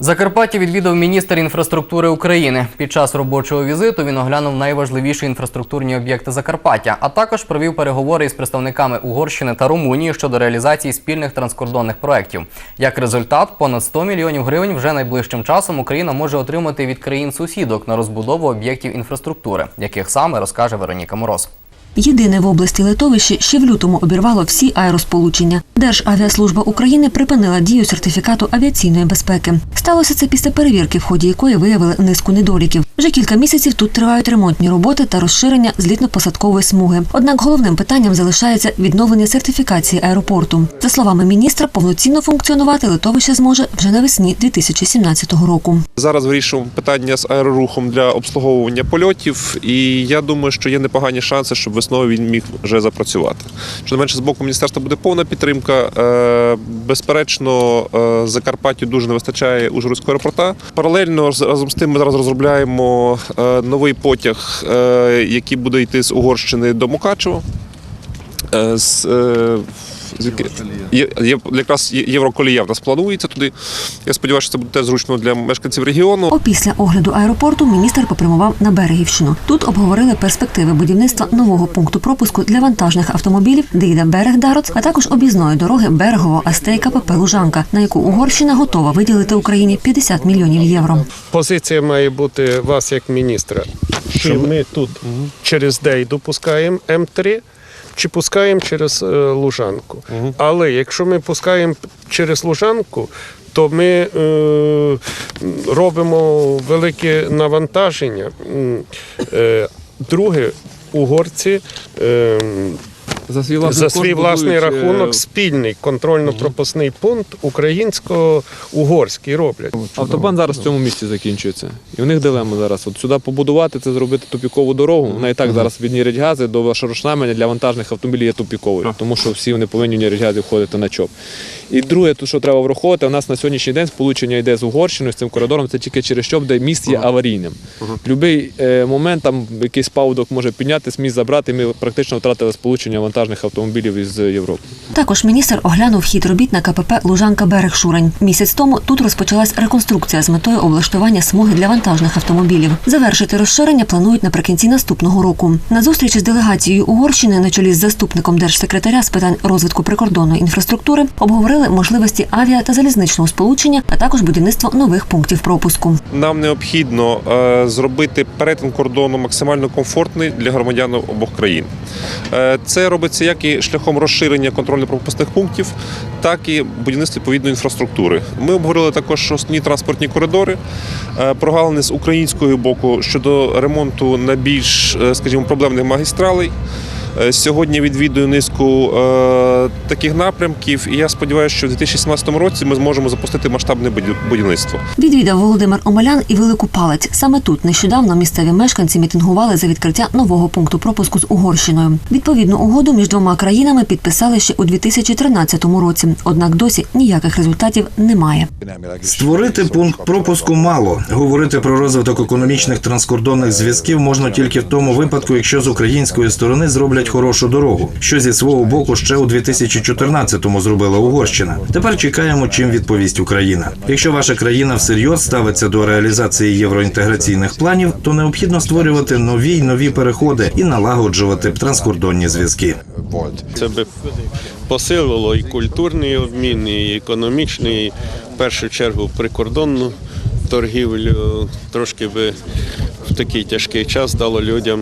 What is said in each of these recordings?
Закарпаття відвідав міністр інфраструктури України. Під час робочого візиту він оглянув найважливіші інфраструктурні об'єкти Закарпаття, а також провів переговори із представниками Угорщини та Румунії щодо реалізації спільних транскордонних проєктів. Як результат, понад 100 мільйонів гривень вже найближчим часом Україна може отримати від країн-сусідок на розбудову об'єктів інфраструктури, яких саме розкаже Вероніка Мороз. Єдине в області литовище ще в лютому обірвало всі аеросполучення. Державіаслужба України припинила дію сертифікату авіаційної безпеки. Сталося це після перевірки, в ході якої виявили низку недоліків. Вже кілька місяців тут тривають ремонтні роботи та розширення злітно-посадкової смуги. Однак головним питанням залишається відновлення сертифікації аеропорту. За словами міністра, повноцінно функціонувати литовище зможе вже навесні 2017 року. Зараз вирішуємо питання з аерорухом для обслуговування польотів, і я думаю, що є непогані шанси, щоб весною він міг вже запрацювати. Що не менше з боку міністерства буде повна підтримка. Е, Безперечно, е, Закарпаттю дуже не вистачає Ужгородського аеропорта. Паралельно разом з тим ми зараз розробляємо е, новий потяг, е, який буде йти з Угорщини до Мукачева. Е, З, звідки? Є, є, якраз Євроколія в нас планується туди. Я сподіваюся, що це буде зручно для мешканців регіону. Опісля огляду аеропорту міністр попрямував на Берегівщину. Тут обговорили перспективи будівництва нового пункту пропуску для вантажних автомобілів, де йде берег Дароц, а також об'їзної дороги берегово Астей КПП Лужанка, на яку Угорщина готова виділити Україні 50 мільйонів євро. Позиція має бути вас як міністра. Чи ми тут через ДЕЙ допускаємо М3, чи пускаємо через е, Лужанку. Але якщо ми пускаємо через Лужанку, то ми е, робимо велике навантаження. Е, друге, угорці. Е, За свій власний, за свій власний будують, е, рахунок спільний контрольно-пропускний пункт українсько-угорський роблять. Автобан зараз в цьому місці закінчується. І в них дилема зараз. От сюди побудувати, це зробити тупікову дорогу. Вона і так зараз від Нірядгази до Шарошнаменя для вантажних автомобілів є тупіковою, тому що всі вони повинні в Нірядгазі входити на ЧОП. І друге, то, що треба враховувати, у нас на сьогоднішній день сполучення йде з Угорщиною, з цим коридором, це тільки через ЧОП, де міст є аварійним. Будь-який е, момент там якийсь паводок може піднятися, міст забрати, і ми практично втратили сполучення вантажних автомобілів із Європи. Також міністр оглянув хід робіт на КПП Лужанка Берег Шурень. Місяць тому тут розпочалась реконструкція з метою облаштування смуги для вантажних автомобілів. Завершити розширення планують наприкінці наступного року. На зустрічі з делегацією Угорщини на чолі з заступником держсекретаря з питань розвитку прикордонної інфраструктури обговорили можливості авіа та залізничного сполучення, а також будівництво нових пунктів пропуску. Нам необхідно е, зробити перетин кордону максимально комфортний для громадян обох країн. Е, Це робиться як і шляхом розширення контрольно-пропускних пунктів, так і будівництва відповідної інфраструктури. Ми обговорили також основні транспортні коридори, е, прогалини з українського боку щодо ремонту на більш, е, скажімо, проблемних магістралей. Е, Сьогодні відвідую низку е, таких напрямків, і я сподіваюся, що в 2017 році ми зможемо запустити масштабне будів- будівництво. Відвідав Володимир Омелян і Велику Палець. Саме тут нещодавно місцеві мешканці мітингували за відкриття нового пункту пропуску з Угорщиною. Відповідну угоду між двома країнами підписали ще у 2013 році. Однак досі ніяких результатів немає. Створити пункт пропуску мало. Говорити про розвиток економічних транскордонних зв'язків можна тільки в тому випадку, якщо з української сторони зроблять хорошу дорогу, що зі свого боку ще у 2014-му зробила Угорщина. Тепер чекаємо, чим відповість Україна. Якщо ваша країна всерйоз ставиться до реалізації євроінтеграційних планів, то необхідно створювати нові й нові переходи і налагоджувати транскордонні зв'язки. Це би посилило і культурний обмін, і економічний, і в першу чергу прикордонну торгівлю. Трошки би в такий тяжкий час дало людям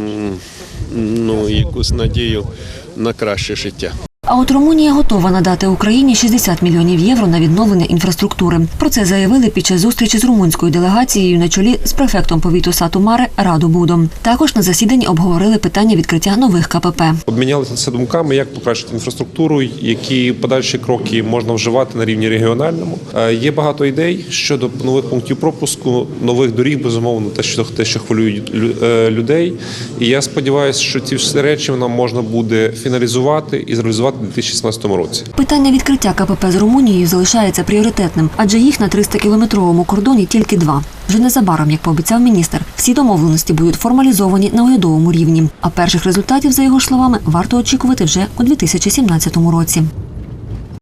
ну, якусь надію на краще життя. А от Румунія готова надати Україні 60 мільйонів євро на відновлення інфраструктури. Про це заявили під час зустрічі з румунською делегацією на чолі з префектом повіту Сату Маре Раду Будом. Також на засіданні обговорили питання відкриття нових КПП. Обмінялися думками, як покращити інфраструктуру, які подальші кроки можна вживати на рівні регіональному. Е, Є багато ідей щодо нових пунктів пропуску, нових доріг, безумовно, те, що те, що хвилює лю- е, людей. І я сподіваюся, що ці всі речі нам можна буде фіналізувати і зреалізувати у 2017 році. Питання відкриття КПП з Румунією залишається пріоритетним, адже їх на 300-кілометровому кордоні тільки два. Вже незабаром, як пообіцяв міністр, всі домовленості будуть формалізовані на урядовому рівні. А перших результатів, за його словами, варто очікувати вже у 2017 році.